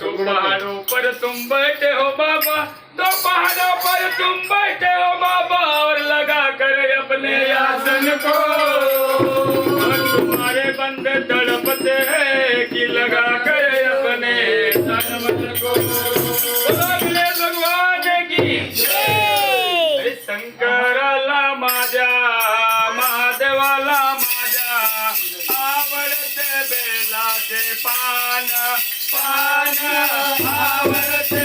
पहाड़ों हो बाबा तो पहाड़ों पर तुम बैठे हो बाबा और लगा कर अपने आसन को। तुम्हारे बंदे ಭಾವನತೆ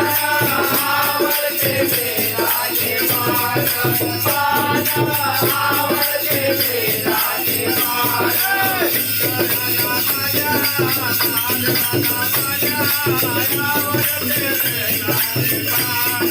Thank you.